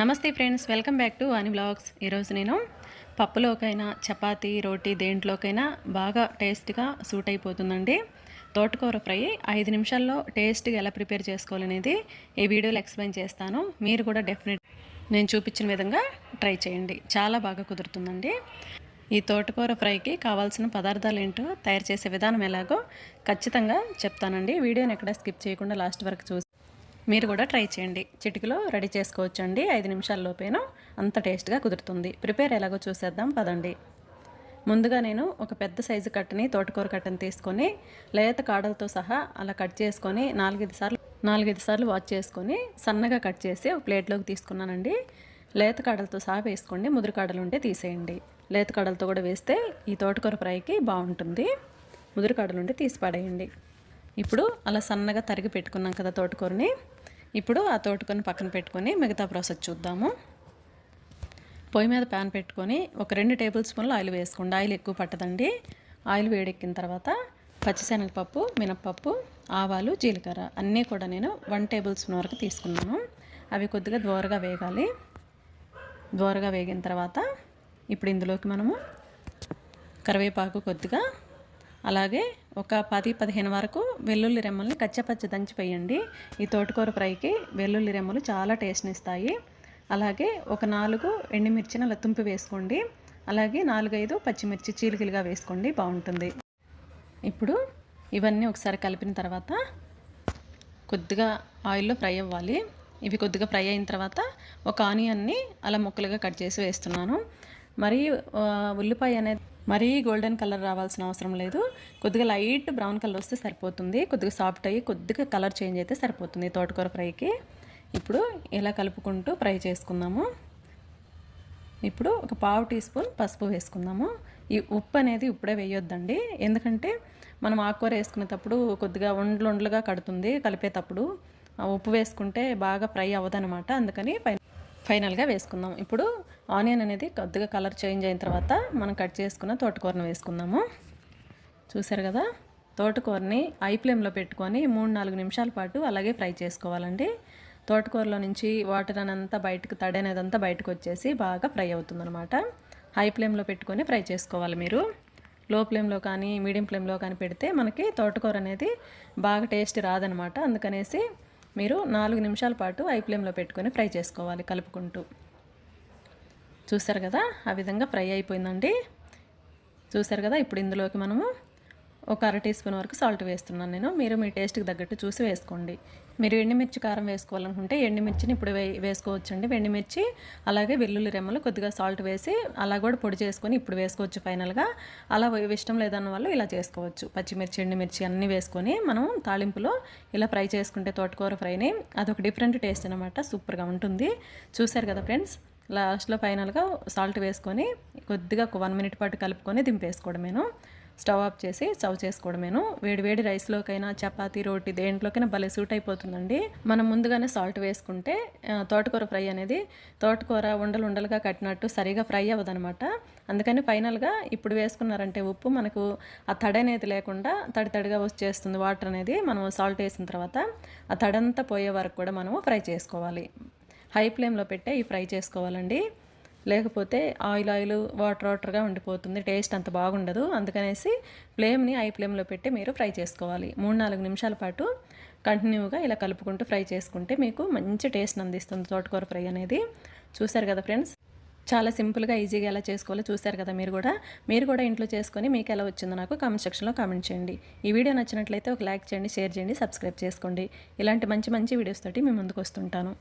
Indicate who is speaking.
Speaker 1: నమస్తే friends welcome back to Vani blogs. ఈరోజు నేను పప్పులోకైనా చపాతీ రోటీ దేంట్లోకైనా బాగా టేస్ట్గా సూట్ అయిపోతుందండి. తోటకూర ఫ్రై ఐదు నిమిషాల్లో టేస్ట్గా ఎలా ప్రిపేర్ చేసుకోవాలనేది ఈ వీడియోలో ఎక్స్ప్లెయిన్ చేస్తాను. మీరు కూడా డెఫినెట్ నేను చూపించిన విధంగా ట్రై చేయండి. చాలా బాగా కుదురుతుందండి. ఈ తోటకూర ఫ్రైకి కావాల్సిన పదార్థాలు ఏంటో తయారు చేసే విధానం ఎలాగో ఖచ్చితంగా చెప్తానండి. వీడియోని ఎక్కడ స్కిప్ చేయకుండా లాస్ట్ వరకు చూసి మీరు కూడా ట్రై చేయండి. చిటికలో రెడీ చేసుకోవచ్చు అండి ఐదు నిమిషాల్లోపైన అంత టేస్ట్గా కుదురుతుంది. ప్రిపేర్ ఎలాగో చూసేద్దాం పదండి. ముందుగా నేను ఒక పెద్ద సైజు కట్టని తోటకూర కట్టని తీసుకొని లేత కాడలతో సహా అలా కట్ చేసుకొని నాలుగైదు సార్లు నాలుగైదు సార్లు వాష్ చేసుకొని సన్నగా కట్ చేసి ఒక ప్లేట్లోకి తీసుకున్నానండి. లేత కాడలతో సహా వేసుకోండి. ముదురు కాడలు ఉంటే తీసేయండి. లేత కాడలతో కూడా వేస్తే ఈ తోటకూర ఫ్రైకి బాగుంటుంది. ముదురు కాడలు ఉంటే తీసి పడేయండి. ఇప్పుడు అలా సన్నగా తరిగి పెట్టుకున్నాం కదా తోటకూరని. ఇప్పుడు ఆ తోటకూరని పక్కన పెట్టుకొని మిగతా ప్రాసెస్ చూద్దాము. పొయ్యి మీద ప్యాన్ పెట్టుకొని ఒక రెండు టేబుల్ స్పూన్లు ఆయిల్ వేసుకోండి. ఆయిల్ ఎక్కువ పట్టదండి. ఆయిల్ వేడెక్కిన తర్వాత పచ్చిశనగపప్పు మినప్పప్పు ఆవాలు జీలకర్ర అన్నీ కూడా నేను వన్ టేబుల్ స్పూన్ వరకు తీసుకున్నాను. అవి కొద్దిగా దోరగా వేగాలి. దోరగా వేగిన తర్వాత ఇప్పుడు ఇందులోకి మనము కరివేపాకు కొద్దిగా అలాగే ఒక పది పదిహేను వరకు వెల్లుల్లి రెమ్మల్ని కచ్చపచ్చ దంచిపోయండి ఈ తోటకూర ఫ్రైకి వెల్లుల్లి రెమ్మలు చాలా టేస్ట్ని ఇస్తాయి. అలాగే ఒక నాలుగు ఎండుమిర్చిని అలా తుంపి వేసుకోండి. అలాగే నాలుగైదు పచ్చిమిర్చి చీలికలుగా వేసుకోండి. బాగుంటుంది. ఇప్పుడు ఇవన్నీ ఒకసారి కలిపిన తర్వాత కొద్దిగా ఆయిల్లో ఫ్రై అవ్వాలి. ఇవి కొద్దిగా ఫ్రై అయిన తర్వాత ఒక ఆనియన్ని అలా ముక్కలుగా కట్ చేసి వేస్తున్నాను. మరి ఉల్లిపాయ అనేది మరీ గోల్డెన్ కలర్ రావాల్సిన అవసరం లేదు. కొద్దిగా లైట్ బ్రౌన్ కలర్ వస్తే సరిపోతుంది. కొద్దిగా సాఫ్ట్ అయ్యి కొద్దిగా కలర్ చేంజ్ అయితే సరిపోతుంది తోటకూర ఫ్రైకి. ఇప్పుడు ఇలా కలుపుకుంటూ ఫ్రై చేసుకుందాము. ఇప్పుడు ఒక పావు టీ స్పూన్ పసుపు వేసుకుందాము. ఈ ఉప్పు అనేది ఇప్పుడే వేయొద్దండి. ఎందుకంటే మనం ఆకుకూర వేసుకునేటప్పుడు కొద్దిగా ఉండలు ఉండలుగా కడుతుంది కలిపేటప్పుడు. ఉప్పు వేసుకుంటే బాగా ఫ్రై అవ్వదనమాట. అందుకని పైన ఫైనల్గా వేసుకుందాం. ఇప్పుడు ఆనియన్ అనేది కొద్దిగా కలర్ చేంజ్ అయిన తర్వాత మనం కట్ చేసుకున్న తోటకూరను వేసుకుందాము. చూసారు కదా? తోటకూరని ఐ ఫ్లేమ్లో పెట్టుకొని మూడు నాలుగు నిమిషాల పాటు అలాగే ఫ్రై చేసుకోవాలండి. తోటకూరలో నుంచి వాటర్ అనంతా బయటకు తడి అనేదంతా బయటకు వచ్చేసి బాగా ఫ్రై అవుతుందన్నమాట. హై ఫ్లేమ్లో పెట్టుకొని ఫ్రై చేసుకోవాలి మీరు. లో ఫ్లేమ్లో కానీ మీడియం ఫ్లేమ్లో కానీ పెడితే మనకి తోటకూర అనేది బాగా టేస్ట్ రాదనమాట అందుకనేసి మీరు నాలుగు నిమిషాల పాటు ఐ ఫ్లేమ్లో పెట్టుకొని ఫ్రై చేసుకోవాలి కలుపుకుంటూ. చూసారు కదా? ఆ విధంగా ఫ్రై అయిపోయిందండి. చూసారు కదా? ఇప్పుడు ఇందులోకి మనము ఒక అర టీ స్పూన్ వరకు సాల్ట్ వేస్తున్నాను నేను. మీరు మీ టేస్ట్కి తగ్గట్టు చూసి వేసుకోండి. మీరు ఎండుమిర్చి కారం వేసుకోవాలనుకుంటే ఎండుమిర్చిని ఇప్పుడు వే వేసుకోవచ్చండి. ఎండుమిర్చి అలాగే వెల్లుల్లి రెమ్మలు కొద్దిగా సాల్ట్ వేసి అలా కూడా పొడి చేసుకొని ఇప్పుడు వేసుకోవచ్చు ఫైనల్గా. అలా ఇష్టం లేదన్న వాళ్ళు ఇలా చేసుకోవచ్చు. పచ్చిమిర్చి ఎండుమిర్చి అన్నీ వేసుకొని మనం తాలింపులో ఇలా ఫ్రై చేసుకుంటే తోటకూర ఫ్రైని అదొక డిఫరెంట్ టేస్ట్ అనమాట సూపర్గా ఉంటుంది. చూశారు కదా ఫ్రెండ్స్? లాస్ట్లో ఫైనల్గా సాల్ట్ వేసుకొని కొద్దిగా ఒక వన్ మినిట్ పాటు కలుపుకొని దింపేసుకోవడం నేను స్టవ్ ఆఫ్ చేసి సర్వ్ చేసుకోవడమేను. వేడి వేడి రైస్లోకైనా చపాతీ రోటి దేంట్లోకైనా భలే సూట్ అయిపోతుందండి. మనం ముందుగానే సాల్ట్ వేసుకుంటే తోటకూర ఫ్రై అనేది తోటకూర ఉండలు ఉండలుగా కట్టినట్టు సరిగా ఫ్రై అవ్వదనమాట. అందుకని ఫైనల్గా ఇప్పుడు వేసుకున్నారంటే ఉప్పు మనకు ఆ తడి అనేది లేకుండా తడి తడిగా వచ్చేస్తుంది వాటర్ అనేది మనం సాల్ట్ వేసిన తర్వాత. ఆ తడంతా పోయే వరకు కూడా మనము ఫ్రై చేసుకోవాలి. హై ఫ్లేమ్లో పెట్టే ఈ ఫ్రై చేసుకోవాలండి. లేకపోతే ఆయిల్ ఆయిల్ వాటర్ వాటర్గా ఉండిపోతుంది టేస్ట్ అంత బాగుండదు. అందుకనేసి ఫ్లేమ్ని ఐ ఫ్లేమ్లో పెట్టి మీరు ఫ్రై చేసుకోవాలి. మూడు నాలుగు నిమిషాల పాటు కంటిన్యూగా ఇలా కలుపుకుంటూ ఫ్రై చేసుకుంటే మీకు మంచి టేస్ట్ అందిస్తుంది తోటకూర ఫ్రై అనేది. చూసారు కదా ఫ్రెండ్స్? చాలా సింపుల్గా ఈజీగా ఎలా చేసుకోవాలో చూశారు కదా మీరు కూడా. మీరు కూడా ఇంట్లో చేసుకొని మీకు ఎలా వచ్చిందో నాకు కామెంట్ సెక్షన్లో కామెంట్ చేయండి. ఈ వీడియో నచ్చినట్లయితే ఒక లైక్ చేయండి షేర్ చేయండి సబ్స్క్రైబ్ చేసుకోండి. ఇలాంటి మంచి మంచి వీడియోస్ తోటి మీ ముందుకు వస్తుంటాను.